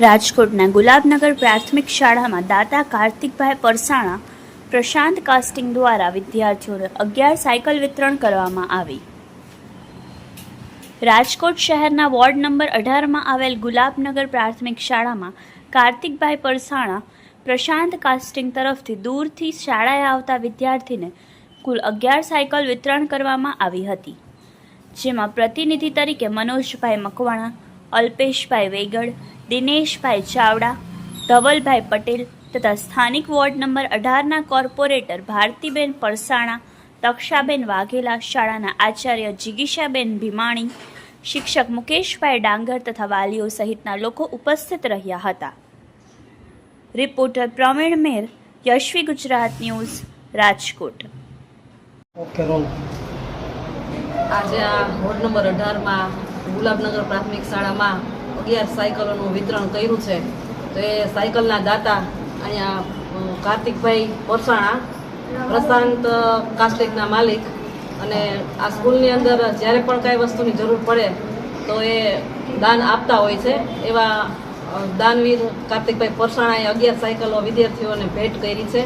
રાજકોટના ગુલાબનગર પ્રાથમિક શાળામાં દાતા કાર્તિકભાઈ પરસાણા પ્રશાંત કાસ્ટિંગ દ્વારા વિદ્યાર્થીઓને અગિયાર સાયકલ વિતરણ કરવામાં આવી. રાજકોટ શહેરના વોર્ડ નંબર અઢારમાં આવેલ ગુલાબનગર પ્રાથમિક શાળામાં કાર્તિકભાઈ પરસાણા પ્રશાંત કાસ્ટિંગ તરફથી દૂરથી શાળાએ આવતા વિદ્યાર્થીને કુલ અગિયાર સાયકલ વિતરણ કરવામાં આવી હતી, જેમાં પ્રતિનિધિ તરીકે મનોજભાઈ મકવાણા, અલ્પેશભાઈ વેગડ, દિનેશભાઈ ચાવડા, ધવલભાઈ પટેલ તથા સ્થાનિક વોર્ડ નંબર અઢારના કોર્પોરેટર ભારતીબેન પરસાણા, તક્ષાબેન વાઘેલા, શાળાના આચાર્ય જિગીશાબેન ભીમાણી, શિક્ષક મુકેશભાઈ ડાંગર તથા વાલીઓ સહિતના લોકો ઉપસ્થિત રહ્યા હતા. Reporter Pravin Mer, Yashvi Gujarat news, Rajkot. Okay આજે આ વોર્ડ નંબર અઢારમાં ગુલાબનગર પ્રાથમિક શાળામાં અગિયાર સાયકલોનું વિતરણ કર્યું છે. તો એ સાયકલના દાતા અહીંયા કાર્તિકભાઈ પરસાણા, પ્રશાંત કાસ્ટેકના માલિક અને આ સ્કૂલની અંદર જ્યારે પણ કાંઈ વસ્તુની જરૂર પડે તો એ દાન આપતા હોય છે. એવા દાનવીર કાર્તિકભાઈ પરસાણાએ અગિયાર સાયકલો વિદ્યાર્થીઓને ભેટ કરી છે.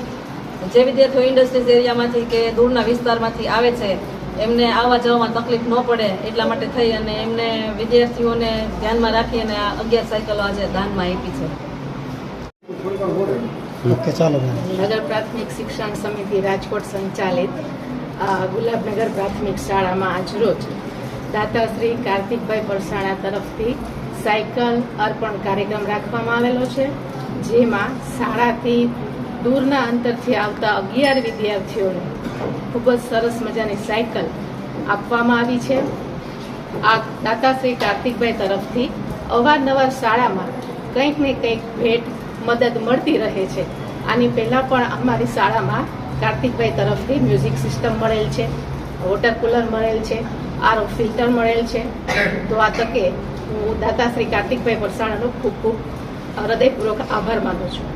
જે વિદ્યાર્થીઓ ઇન્ડસ્ટ્રીઝ એરિયામાંથી કે દૂરના વિસ્તારમાંથી આવે છે એમને આવવા જવામાં તકલીફ ન પડે એટલા માટે થઈ અને એમને વિદ્યાર્થીઓને ધ્યાનમાં રાખી અને આ અગિયાર સાયકલો આજે દાનમાં આપી છે. ઓકે ચાલો નગર પ્રાથમિક શિક્ષણ સમિતિ રાજકોટ સંચાલિત ગુલાબનગર પ્રાથમિક શાળામાં આજરોજ દાતા શ્રી કાર્તિકભાઈ પરસાણા તરફથી સાયકલ અર્પણ કાર્યક્રમ રાખવામાં આવેલો છે જેમાં શાળાથી દૂરના અંતરથી આવતા અગિયાર વિદ્યાર્થીઓને ખૂબ જ સરસ મજાની સાયકલ આપવામાં આવી છે. આ દાતાશ્રી કાર્તિકભાઈ તરફથી અવારનવાર શાળામાં કંઈક ને કંઈક ભેટ, મદદ મળતી રહે છે. આની પહેલાં પણ અમારી શાળામાં કાર્તિકભાઈ તરફથી મ્યુઝિક સિસ્ટમ મળેલ છે, વોટર કુલર મળેલ છે, આરો ફિલ્ટર મળેલ છે. તો આ તકે હું દાતાશ્રી કાર્તિકભાઈ વરસાણાનો ખૂબ ખૂબ હૃદયપૂર્વક આભાર માનું છું.